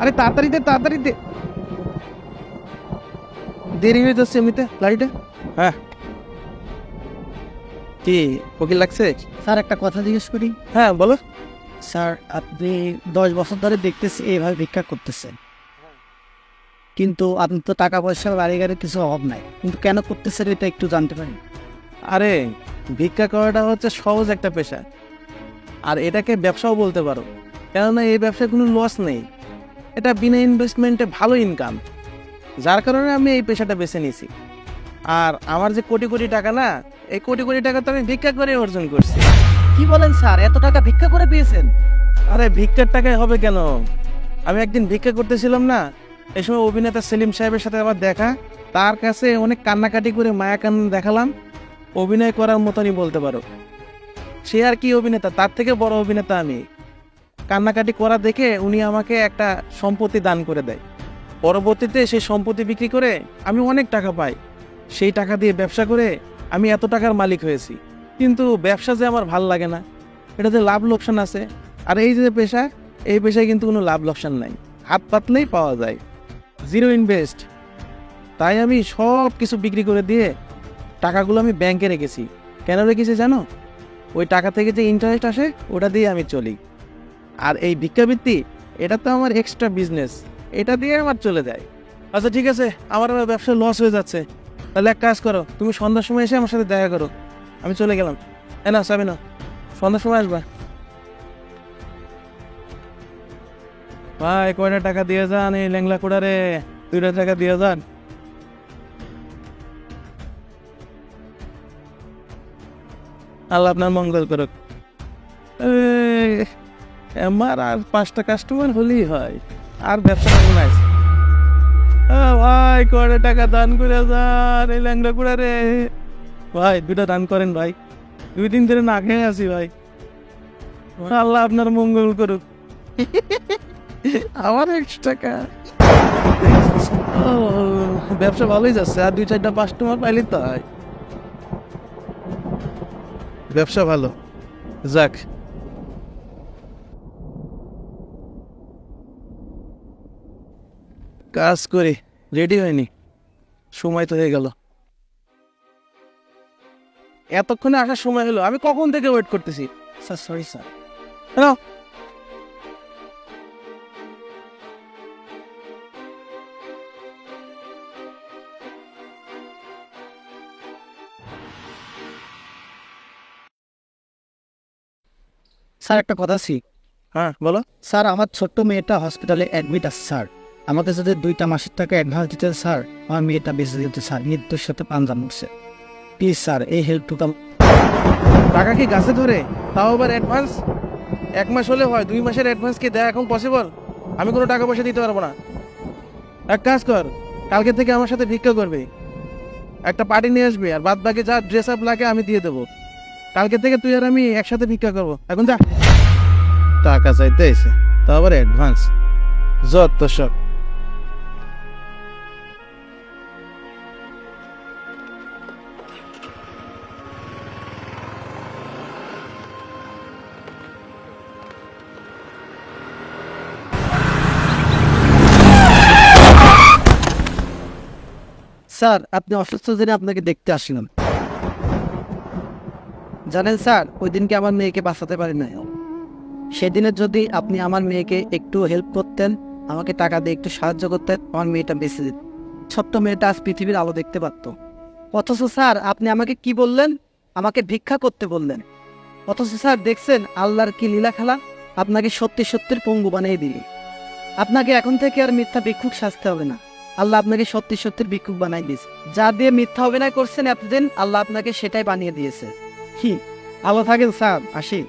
আরে তাড়াতাড়ি দে তাড়াতাড়ি দে। দেরি হয়ে যাচ্ছে এমনিতে গাড়িটা। হ্যাঁ। কি কোকিল লাগছে? স্যার একটা কথা জিজ্ঞেস করি। হ্যাঁ বলো। স্যার আপনি দশ বছর ধরে দেখতেছি এইভাবে ভিক্ষা করতেছেন। কিন্তু আপনি তো টাকা পয়সা বাড়ি গাড়ির কিছু অভাব নাই। কিন্তু কেন করতেছেন এটা একটু জানতে পারি। আরে ভিক্ষা করাটা হচ্ছে সহজ একটা পেশা। আর এটাকে ব্যবসাও বলতে পারো। কেননা এই ব্যবসায় কোনো লস নেই। এটা বিনা ইনভেস্টমেন্টে ভালো ইনকাম যার কারণে আমি এই পেশাটা বেছে নিয়েছি। আর আমার যে কোটি কোটি টাকা না এই কোটি কোটি টাকা তো আমি ভিক্ষা করে অর্জন করছি। কি বলেন স্যার? এত টাকা ভিক্ষা করে পেয়েছেন? আরে ভিক্ষার টাকায় হবে কেন? আমি একদিন ভিক্ষা করতেছিলাম না এই সময় অভিনেতা সেলিম সাহেবের সাথে আমার দেখা। তার কাছে অনেক কান্নাকাটি করে মায়া কান্না দেখালাম। অভিনয় করার মতনই বলতে পারো। সে আর কি অভিনেতা? তার থেকে বড় অভিনেতা আমি। কান্নাকাটি করা দেখে উনি আমাকে একটা সম্পত্তি দান করে দেয়। পরবর্তীতে সেই সম্পত্তি বিক্রি করে আমি অনেক টাকা পাই। সেই টাকা দিয়ে ব্যবসা করে আমি এত টাকার মালিক হয়েছি। কিন্তু ব্যবসা যে আমার ভালো লাগে না, এটাতে লাভ লোকসান আছে। আর এই যে পেশা, এই পেশায় কিন্তু কোনো লাভ লোকসান নাই। হাত পাতলেই পাওয়া যায়। Zero invest. তাই আমি সব কিছু বিক্রি করে দিয়ে টাকাগুলো আমি ব্যাংকে রেখেছি। কেন রেখেছি জানো? ওই টাকা থেকে যে ইন্টারেস্ট আসে, ওটা দিয়ে আমি চলি। আর এই ভিক্ষাবৃত্তি, এটা তো আমার এক্সট্রা বিজনেস এটা দিয়ে আমার চলে যায়। আচ্ছা ঠিক আছে। আমার আবার ব্যবসায় লস হয়ে যাচ্ছে। তাহলে এক কাজ করো, তুমি সন্ধ্যার সময় এসে আমার সাথে দেখা করো। আমি চলে গেলাম। এ না সাবি না সন্ধ্যার সময় আসবা। ভাই, কয়টা টাকা দিয়ে যান এই ল্যাংলা কোড়ারে দুইটা টাকা দিয়ে যান। আল্লাহ আপনার মঙ্গল করুক। আমার আর পাঁচটা কাস্টমার হলেই হয়। আর ব্যবসা করব না ভাই কয়টা টাকা দান করে যান এই ল্যাংলা কোড়ারে ভাই দুটা দান করেন ভাই। দুই দিন ধরে না খেয়ে আছি ভাই। আল্লাহ আপনার মঙ্গল করুক। আমার একশো টাকা। ও, ব্যবসা ভালোই যাচ্ছে। আর দুই চারটা কাস্টমার পাইলে তো হয়। ব্যবসা ভালো। যাক কাজ করি। রেডি হয়নি। সময় তো হয়ে গেল। এতক্ষণে আসার সময় হলো। আমি কখন থেকে ওয়েট করতেছি? Sir sorry sir hello sir একটা কথা ছি হ্যাঁ বলো। স্যার আমার ছোট্ট মেয়েটা হসপিটালে অ্যাডমিট আছে স্যার আমাকে যদি দুইটা মাসের টাকা অ্যাডভান্স দিতেন স্যার আমার মেয়েটা বেঁচে যেতে স্যার। মৃত্যুর সাথে পাঞ্জা মুড়ছে প্লিজ স্যার এই হেল্প হেল্পটুকু টাকা কি গাছে ধরে? তাও আবার অ্যাডভান্স এক মাস হলে হয় দুই মাসের অ্যাডভান্স কি দেয় এখন পসিবল আমি কোনো টাকা পয়সা দিতে পারব না। এক কাজ কর কালকে থেকে আমার সাথে ভিক্ষা করবে। একটা পার্টি নিয়ে আসবে আর বাদ বাকি যা ড্রেস আপ লাগে আমি দিয়ে দেবো। কালকে থেকে তুই আর আমি একসাথে ভিক্ষা করব। এখন যা। টাকা চাইতে এসে তা আবার অ্যাডভান্স যত সব। স্যার, আপনি অসুস্থ দিনে আপনাকে দেখতে আসলাম জানেন স্যার, ওই দিনকে আমার মেয়েকে বাঁচাতে পারি না সেদিনের যদি আপনি আমার মেয়েকে একটু হেল্প করতেন, আমাকে টাকা দিয়ে একটু সাহায্য করতেন, আমার মেয়েটা বেঁচে যেত। ছোট্ট মেয়েটা আজ পৃথিবীর আলো দেখতে পারত। অথচ স্যার, আপনি আমাকে কি বললেন? আমাকে ভিক্ষা করতে বললেন। অথচ স্যার, দেখছেন, আল্লাহর কি লীলা খেলা? আপনাকে সত্যি সত্যির পঙ্গু বানিয়ে দিলি। আপনাকে এখন থেকে আর মিথ্যা ভিক্ষুক সাজতে হবে না। আল্লাহ আপনাকে সত্যি সত্যির ভিক্ষুক বানাই দিয়েছে। যা দিয়ে মিথ্যা অভিনয় করছেন এতদিন আল্লাহ আপনাকে সেটাই বানিয়ে দিয়েছে। কি? আল্লাহ থাকেন, স্যার। আসি